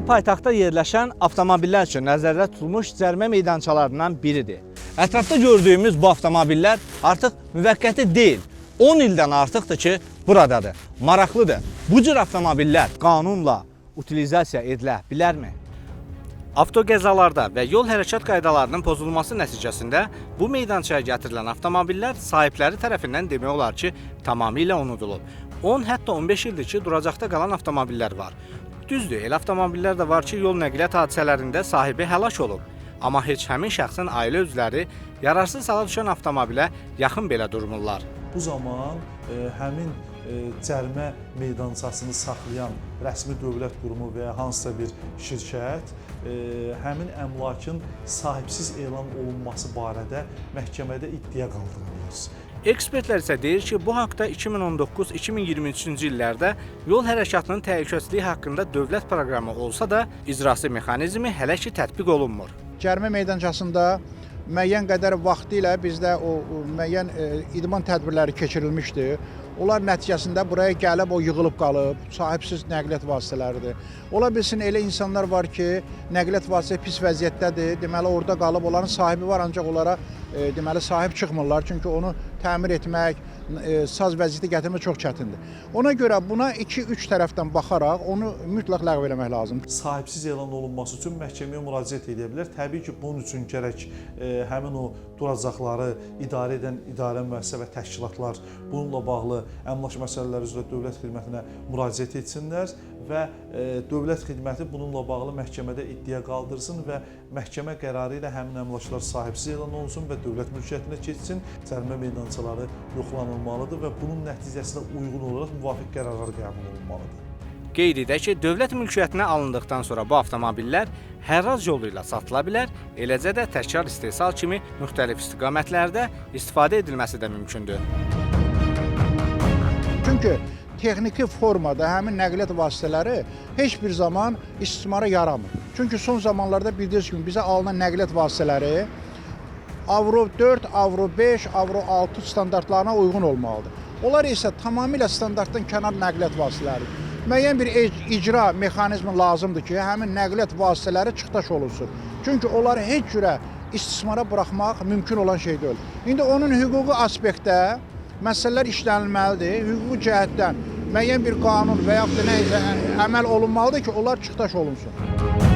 paytaxtda yerləşən avtomobillər üçün nəzərdə tutulmuş cərimə meydançalarından biridir. Ətrafda gördüyümüz bu avtomobillər artıq müvəqqəti deyil, 10 ildən artıqdır ki, buradadır. Maraqlıdır. Bu cür avtomobillər qanunla utilizasiya edilə bilərmi? Avtoqəzalarda və yol hərəkət qaydalarının pozulması nəticəsində bu meydançaya gətirilən avtomobillər sahibləri tərəfindən demək olar ki, tamamilə unudulub. 10 hətta 15 ildir ki, duracaqda qalan avtomobillər var. Düzdür, elə avtomobillər də var ki, yol nəqliyyat hadisələrində sahibi həlak olub. Amma heç həmin şəxsin ailə üzvləri yararsız hala düşən avtomobilə yaxın belə durmurlar. Bu zaman e, həmin e, cərimə meydançasını saxlayan rəsmi dövlət qurumu və ya hansısa bir şirkət e, həmin əmlakın sahibsiz elan olunması barədə məhkəmədə iddia qaldıra bilər. Ekspertlər isə deyir ki, bu haqda 2019-2023-cü illərdə yol hərəkatının təhlükəsizliyi haqqında dövlət proqramı olsa da, icrası mexanizmi hələ ki tətbiq olunmur. cərimə meydançasında müəyyən qədər vaxtı ilə bizdə o, müəyyən e, idman tədbirləri keçirilmişdi. Onlar nəticəsində buraya gəlib o yığılıb qalıb, sahibsiz nəqliyyat vasitələridir. Ola bilsin elə insanlar var ki, nəqliyyat vasitəsi pis vəziyyətdədir. Deməli orada qalıb onların sahibi var ancaq onlara deməli sahib çıxmırlar. Çünki onu təmir etmək, e, saz vəziyyətə gətirmək çox çətindir. Ona görə buna 2-3 tərəfdən baxaraq onu mütləq ləğv etmək lazımdır. Sahibsiz elan olunması üçün məhkəməyə müraciət edə bilər. Təbii ki, bunun üçün gərək e, həmin o duracaqları idarə edən idarə müəssisə və təşkilatlar bununla bağlı əmlak məsələləri üzrə dövlət xidmətinə müraciət etsinlər və e, dövlət xidməti bununla bağlı məhkəmədə iddia qaldırsın və məhkəmə qərarı ilə həmin əmlaklar sahibsiz elan olunsun və dövlət mülkiyyətinə keçsin. Cərimə meydançaları yoxlanılmalıdır və bunun nəticəsinə uyğun olaraq müvafiq qərarlar qəbul olunmalıdır. Qeyd edək ki, dövlət mülkiyyətinə alındıqdan sonra bu avtomobillər hərraz yolu ilə satıla bilər, eləcə də təkrar istehsal kimi müxtəlif istiqamətlərdə istifadə edilməsi də mümkündür. Çünki texniki formada həmin nəqliyyat vasitələri heç bir zaman istismara yaramır. Çünki son zamanlarda bildiyiniz kimi bizə alınan nəqliyyat vasitələri Avro 4, Avro 5, Avro 6 standartlarına uyğun olmalıdır. Onlar isə tamamilə standartdan kənar nəqliyyat vasitələridir. Müəyyən bir ic- icra mexanizmi lazımdır ki, həmin nəqliyyat vasitələri çıxdaş olunsun. Çünki onları heç cürə istismara buraxmaq mümkün olan şey deyil. İndi onun hüquqi aspektdə məsələlər işlənilməlidir. Hüquqi cəhətdən müəyyən bir qanun və yaxud da nə isə əməl olunmalıdır ki, onlar çıxdaş olunsun.